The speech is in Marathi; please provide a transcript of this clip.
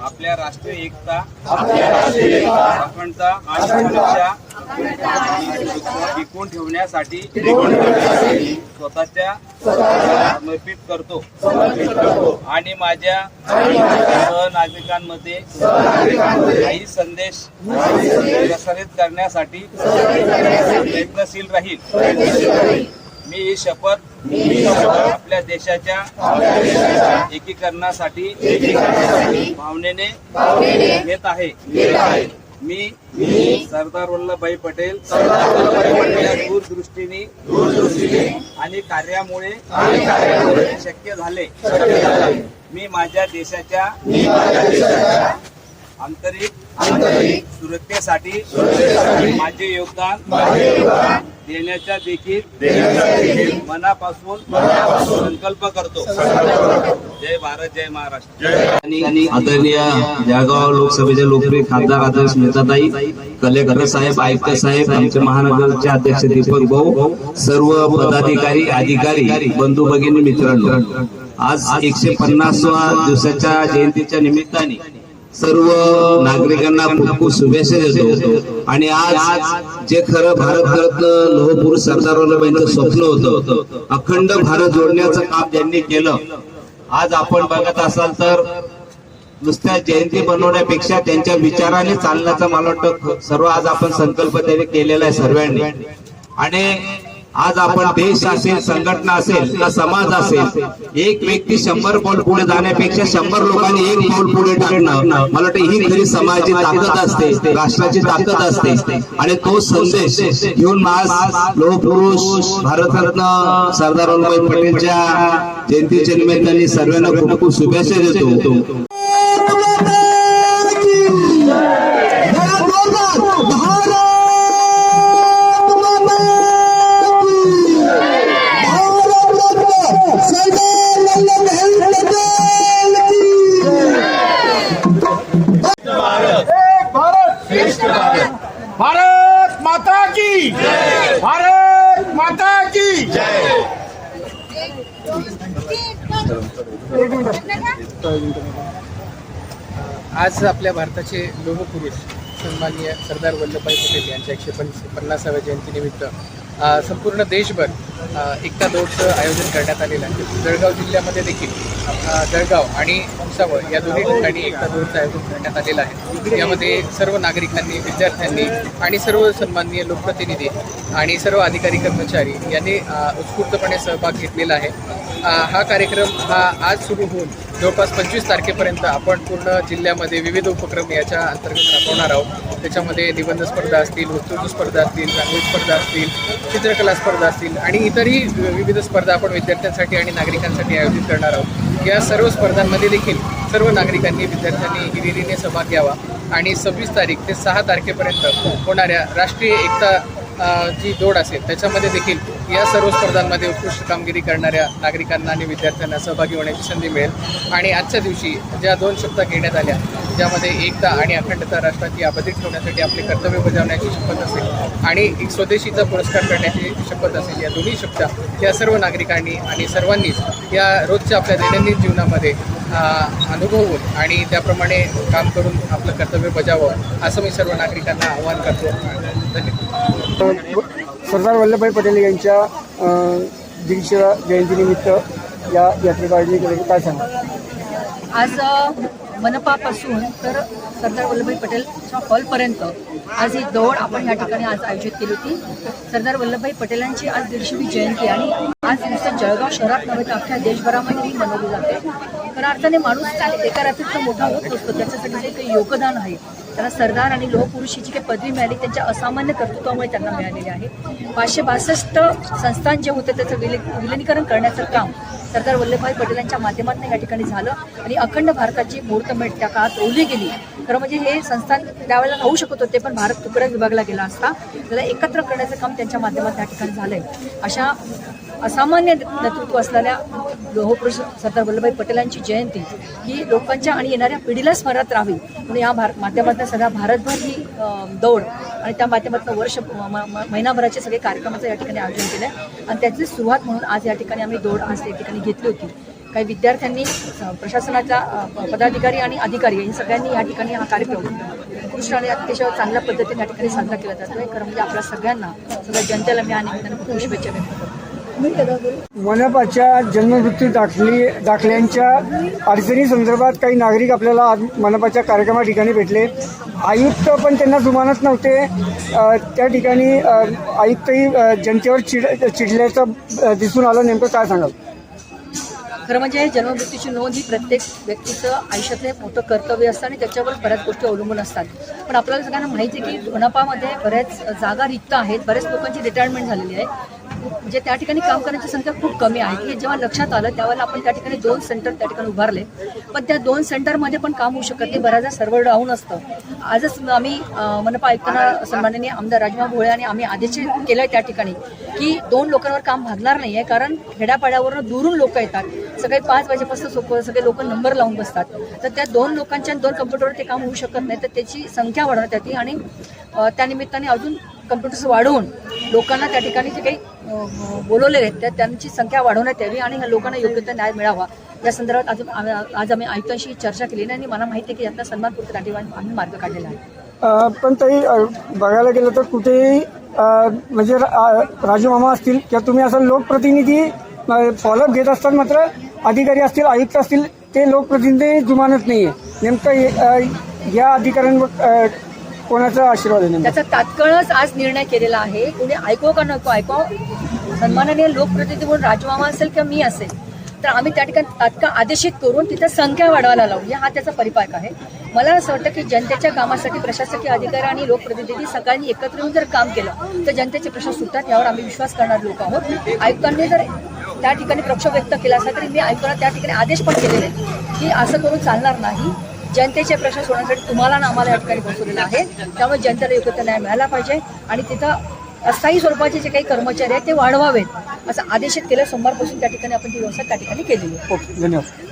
आपल्या राष्ट्रीय एकता अखंडता आणि सुरक्षा टिकून ठेवण्यासाठी स्वतःच्या समर्पित करतो. आणि माझ्या सहनागरिकांमध्ये काही संदेश प्रसारित करण्यासाठी प्रयत्नशील राहील. मी ही शपथ आपल्या देशाच्या एकीकरणासाठी भावनेने घेत आहे. मी सरदार वल्लभभाई पटेल दूरदृष्टीने आणि कार्यामुळे शक्य झाले. मी माझ्या देशाच्या आंतरिक सुरक्षेसाठी माझे योगदान देण्याचा देखील मनापासून संकल्प करतो. जय भारत जय महाराष्ट्र. आणि आदरणीय जळगाव लोकसभेचे लोकप्रिय खासदार आदर्श स्मिताताई कलेक्टर साहेब आयुक्त साहेब आमचे महानगरचे अध्यक्ष दीपक भाऊ सर्व पदाधिकारी अधिकारी बंधू भगिनी मित्रांनो. आज एकशे पन्नासवा दिवसाच्या जयंतीच्या निमित्ताने सर्व नागरिकांना खूप खूप शुभेच्छा देतो. आणि आज जे खरं भारतरत्न लोहपुरुष सरदार वल्लभभाईंचं स्वप्न होतं. अखंड भारत जोडण्याचं काम त्यांनी केलं आज आपण बघत असाल तर नुसत्या जयंती बनवण्यापेक्षा त्यांच्या विचाराने चालण्याचा मला वाटतं सर्व आज आपण संकल्प त्यांनी केलेला आहे सर्वांनी. आणि आज आपण देश असेल संघटना असेल का समाज असेल एक व्यक्ती शंभर पाऊल पुढे जाण्यापेक्षा शंभर लोकांनी एक पाऊल पुढे टाकणं मला वाटतं ही खरी समाजाची ताकद असते राष्ट्राची ताकद असते. आणि तो संदेश घेऊन आज लोहपुरुष भारतरत्न सरदार वल्लभभाई पटेलच्या जयंतीच्या निमित्ताने सर्वांना खूप खूप शुभेच्छा देतो. आज आपल्या भारताचे लोहपुरुष सन्माननीय सरदार वल्लभभाई पटेल यांच्या एकशे पन पन्नासाव्या जयंतीनिमित्त संपूर्ण देशभर एकता दौडचं आयोजन करण्यात आलेलं आहे. जळगाव जिल्ह्यामध्ये देखील जळगाव आणि भुसावळ या दोन्ही ठिकाणी एकता दौडचं आयोजन करण्यात आलेलं आहे. यामध्ये सर्व नागरिकांनी विद्यार्थ्यांनी आणि सर्व सन्माननीय लोकप्रतिनिधी आणि सर्व अधिकारी कर्मचारी यांनी उत्स्फूर्तपणे सहभाग घेतलेला आहे. हा कार्यक्रम हा आज सुरू होऊन जवळपास पंचवीस तारखेपर्यंत आपण पूर्ण जिल्ह्यामध्ये विविध उपक्रम याच्या अंतर्गत राबवणार आहोत. त्याच्यामध्ये निबंध स्पर्धा असतील वक्तृत्व स्पर्धा असतील रांगोळी स्पर्धा असतील चित्रकला स्पर्धा असतील आणि इतरही विविध स्पर्धा आपण विद्यार्थ्यांसाठी आणि नागरिकांसाठी आयोजित करणार आहोत. या सर्व स्पर्धांमध्ये देखील सर्व नागरिकांनी विद्यार्थ्यांनी हिरिरीने सहभाग घ्यावा आणि सव्वीस तारीख ते सहा तारखेपर्यंत होणाऱ्या राष्ट्रीय एकता जी दौड असेल त्याच्यामध्ये देखील या सर्व स्पर्धांमध्ये उत्कृष्ट कामगिरी करणाऱ्या नागरिकांना आणि विद्यार्थ्यांना सहभागी होण्याची संधी मिळेल. आणि आजच्या दिवशी ज्या दोन शपथा घेण्यात आल्या ज्यामध्ये एकता आणि अखंडता राष्ट्राची अबाधित ठेवण्यासाठी आपले कर्तव्य बजावण्याची शपथ असेल आणि एक स्वदेशीचा पुरस्कार करण्याची शपथ असेल या दोन्ही शपथा या सर्व नागरिकांनी आणि सर्वांनीच या रोजच्या आपल्या दैनंदिन जीवनामध्ये अनुभवून आणि त्याप्रमाणे काम करून आपलं कर्तव्य बजावं असं मी सर्व नागरिकांना आवाहन करतो. धन्यवाद. सरदार वल्लभभाई पटेल यांच्या अ, दीडशे जयंतीनिमित्त या यात्रेचं आयोजन केल्याचं काय सांगा आज मनपापासून तर सरदार वल्लभभाई पटेलच्या हॉलपर्यंत आज ही दौड आपण या ठिकाणी आज आयोजित केली होती. सरदार वल्लभभाई पटेलांची आज दीडशेवी जयंती आणि आज नुसतं जळगाव शहरात नव्हे तर अख्ख्या देशभरामध्ये ही मनवली जाते. खऱ्या अर्थाने माणूस एका रात्रीत तर मोठा होत नसतो. त्याच्यासाठी जे काही योगदान आहे त्यांना सरदार आणि लोहपुरुषीची काही पदवी मिळाली त्यांच्या असामान्य कर्तृत्वामुळे त्यांना मिळालेले आहे. पाचशे बासष्ट संस्थान जे होते त्याचं विली विलिनीकरण करण्याचं काम सरदार वल्लभभाई पटेलांच्या माध्यमातून या ठिकाणी झालं. आणि अखंड भारताची मुहूर्तमेट त्या काळात रोवली गेली. खरं म्हणजे हे संस्थान त्यावेळेला राहू शकत होते पण भारत तुकड्या विभागला गेला असता. त्याला एकत्र करण्याचं काम त्यांच्या माध्यमातून या ठिकाणी झालंय. अशा असामान्य नेतृत्व असलेल्या लोहपुरुष सरदार वल्लभभाई पटेलांची जयंती ही लोकांच्या आणि येणाऱ्या पिढीला स्मरणात राहावी. म्हणून या भार माध्यमातून सगळ्या भारतभर ही दौड आणि त्या माध्यमातून वर्ष म- महिनाभराचे सगळे कार्यक्रमाचं या ठिकाणी आयोजन केलं आहे आणि त्याची सुरुवात म्हणून आज या ठिकाणी आम्ही दौड आज या ठिकाणी घेतली होती. काही विद्यार्थ्यांनी प्रशासनाच्या पदाधिकारी आणि अधिकारी यांनी सगळ्यांनी या ठिकाणी हा कार्यक्रम उत्कृष्ट आणि अतिशय चांगल्या पद्धतीने या ठिकाणी साजरा केला जातोय. खरं म्हणजे आपल्या सगळ्यांना सगळ्या जनतेला मी या निमित्ताने खूप शुभेच्छा व्यक्त करतो मनपाच्या जन्ममृत्यू दाखली दाखल्यांच्या अडचणी संदर्भात काही नागरिक आपल्याला आज मनपाच्या कार्यक्रमा ठिकाणी भेटले. आयुक्त पण त्यांना जुमानत नव्हते. त्या ठिकाणी आयुक्तही जनतेवर चिड चिडल्याचं दिसून आलं. नेमकं काय सांगाल? खरं म्हणजे जन्ममृत्यूची नोंद ही प्रत्येक व्यक्तीचं आयुष्यातलं एक मोठं कर्तव्य असतं आणि त्याच्यावर बऱ्याच गोष्टी अवलंबून असतात. पण आपल्याला सगळ्यांना माहिती आहे की मनपामध्ये बऱ्याच जागा रिक्त आहेत. बऱ्याच लोकांची रिटायरमेंट झालेली आहे. म्हणजे त्या ठिकाणी काम करण्याची संख्या खूप कमी आहे. हे जेव्हा लक्षात आलं त्यावेळेला आपण त्या ठिकाणी दोन सेंटर त्या ठिकाणी उभारले. पण त्या दोन सेंटरमध्ये पण काम होऊ शकत नाही. बऱ्याचदा सर्व्हर डाऊन असतं. आजच आम्ही मनपा आयुक्तांना सन्माननीय आमदार राजमा भोळे आणि आम्ही आदेश केलं त्या ठिकाणी की दोन लोकांवर काम भागणार नाही आहे कारण खेड्यापाड्यावरून दुरून लोक येतात. सकाळी पाच वाजेपासून सोप सगळे लोक नंबर लावून बसतात. तर त्या दोन लोकांच्या दोन कम्प्युटरवर ते काम होऊ शकत नाही. तर त्याची संख्या वाढवण्यात येते आणि त्यानिमित्ताने अजून कम्प्युटर्स वाढवून लोकांना त्या ठिकाणी जे काही बोलवले आहेत त्या त्यांची संख्या वाढवण्यात यावी आणि लोकांना योग्य तो न्याय मिळावा. या संदर्भात अजून आज आम्ही आयुक्तांशी चर्चा केली आणि मला माहिती आहे की यातला सन्मानपूर्ती आम्ही मार्ग काढलेला आहे. पण तरी बघायला गेलं तर कुठेही म्हणजे रा- असतील किंवा तुम्ही असं लोकप्रतिनिधी फॉलोअप घेत असतात मात्र अधिकारी असतील आयुक्त असतील ते लोकप्रतिनिधी जुमानत नाही आहे नेमकं या अधिकाऱ्यांवर कोणाचा आशीर्वाद आहे नेमका? त्याचा तात्काळच आज निर्णय केलेला आहे. कोणी ऐको का नको ऐको? सन्माननीय लोकप्रतिनिधी म्हणून राजमामा असेल किंवा मी असेल तर आम्ही त्या ठिकाणी तात्काळ आदेशित करून तिथं संख्या वाढवायला लावूया हा त्याचा परिपाक आहे. मला असं वाटतं की जनतेच्या कामासाठी प्रशासकीय अधिकारी आणि लोकप्रतिनिधी सगळ्यांनी एकत्र येऊन जर काम केलं तर जनतेचे प्रश्न सुटतात यावर आम्ही विश्वास करणारे लोक आहोत. आयुक्तांनी जर त्या ठिकाणी प्रक्षोभ व्यक्त केला असला तरी मी आयुक्तांना त्या ठिकाणी आदेश पण केलेले आहेत की असं करून चालणार नाही. जनतेचे प्रश्न सोडण्यासाठी तुम्हाला ना आम्हाला या ठिकाणी बसवलेलं आहे. त्यामुळे जनतेला योग्य न्याय मिळाला पाहिजे आणि तिथं अस्थायी स्वरूपाचे जे काही कर्मचारी आहेत ते वाढवावेत असं आदेशित केलं सोमवारपासून त्या ठिकाणी आपण ती व्यवस्था त्या ठिकाणी केलेली आहे. धन्यवाद.